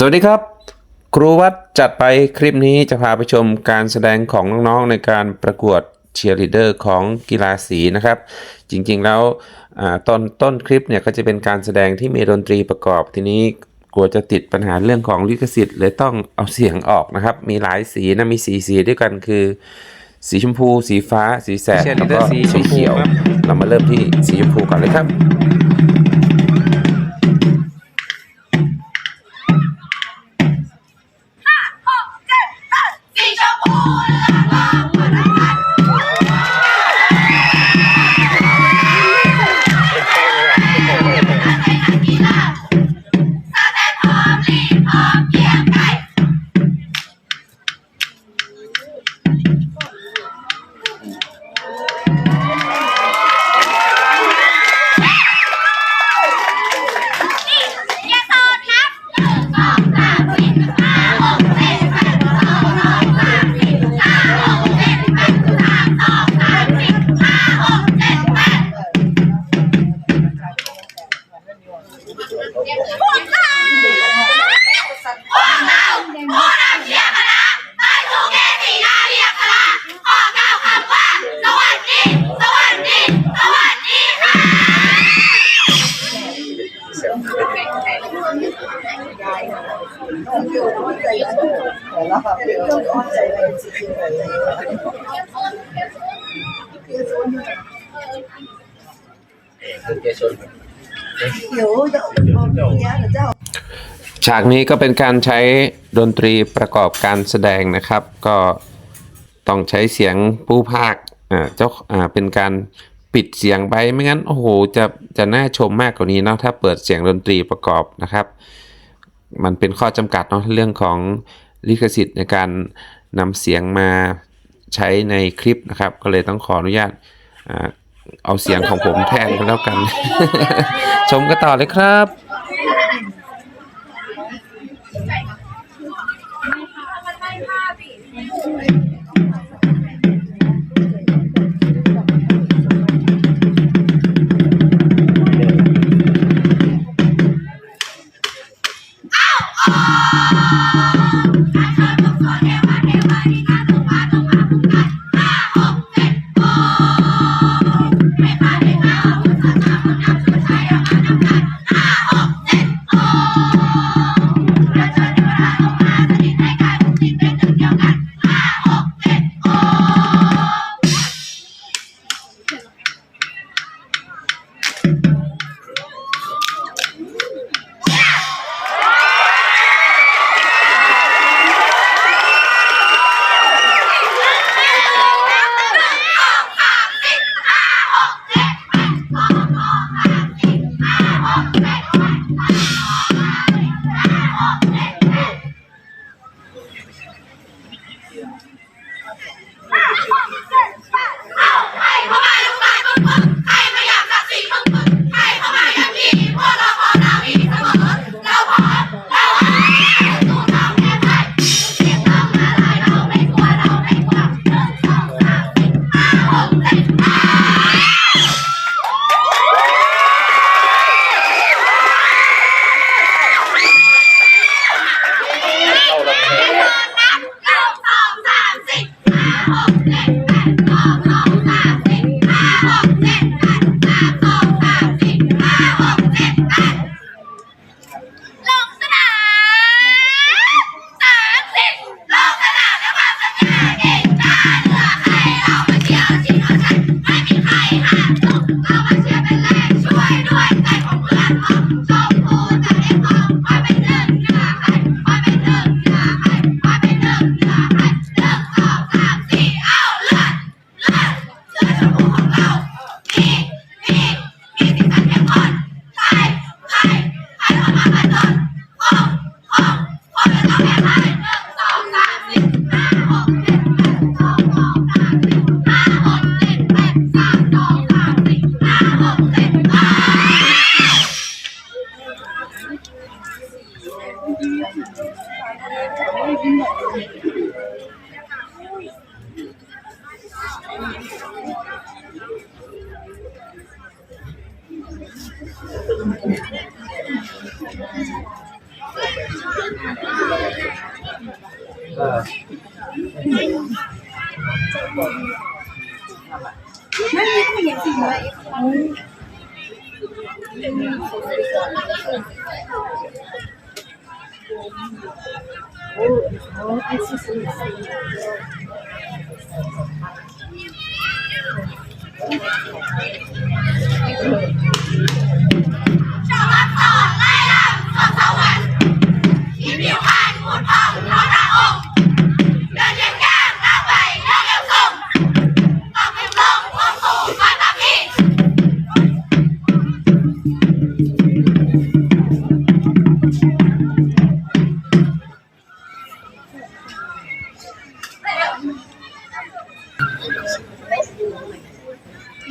สวัสดีครับ ครูวัดจัดไปคลิปนี้จะพาไปชมการแสดงของน้องๆในการประกวดเชียร์ลีดเดอร์ของกีฬาสีนะครับ จริงๆแล้วอ่าตอนต้นคลิปเนี่ยก็จะเป็นการแสดงที่มีดนตรีประกอบทีนี้กลัวจะติดปัญหาเรื่องของลิขสิทธิ์เลยต้องเอาเสียงออกนะครับ มีหลายสีนะมีสีสีด้วยกันคือ สีชมพู สีฟ้า สีแสดเชียร์ลีแล้วดเดอก็ร์สีชสีมพูเขียวครับเรามาเริ่มที่สีชมพูก่อนเลยครับ ฉากนี้ก็เป็นการใช้ดนตรีประกอบการแสดงนะครับ ก็ต้องใช้เสียงผู้ภาคอ่าเจ้าอ่าเป็นการปิดเสียงไปไม่งั้นโอ้โหจะจะน่าชมมากกว่านี้เนาะถ้าเปิดเสียงดนตรีประกอบนะครับ มันเป็นข้อจำกัดเนาะเรื่องของ ลิขสิทธิ์ในการนำเสียงมาใช้ในคลิปนะครับ ก็เลยต้องขออนุญาตเอาเสียงของผมแทนก็แล้วกัน ชมกันต่อเลยครับเอา นั Shut up!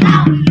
Now.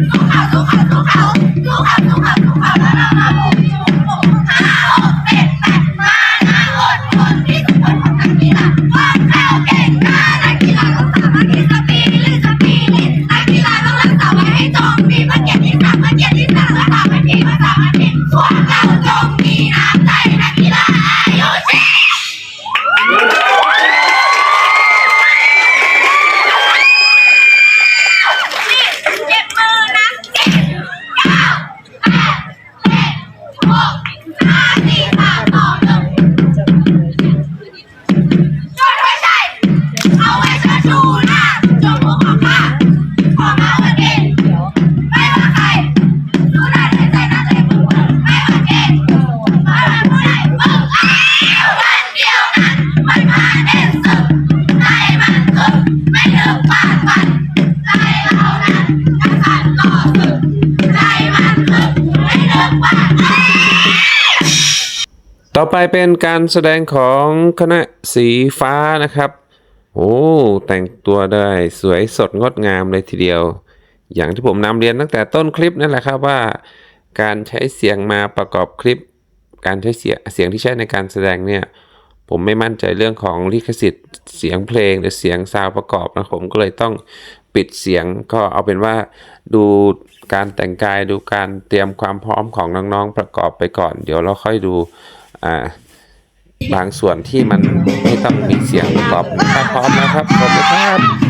ต่อไปเป็นการแสดงของคณะสีฟ้านะครับ โอ้ แต่งตัวได้สวยสดงดงามเลยทีเดียว อย่างที่ผมนำเรียนตั้งแต่ต้นคลิปนั่นแหละครับว่า การใช้เสียงมาประกอบคลิป การใช้เสียงเสียงที่ใช้ในการแสดงเนี่ย ผมไม่มั่นใจเรื่องของลิขสิทธิ์เสียงเพลงหรือเสียงซาวประกอบนะผมก็เลยต้องปิดเสียงก็เอาเป็นว่าดูการแต่งกายดูการเตรียมความพร้อมของน้องๆประกอบไปก่อน เดี๋ยวเราค่อยดู อ่าบางส่วนที่มันไม่ต้องมีเสียงประกอบถ้าพร้อมนะครับผมนะครับ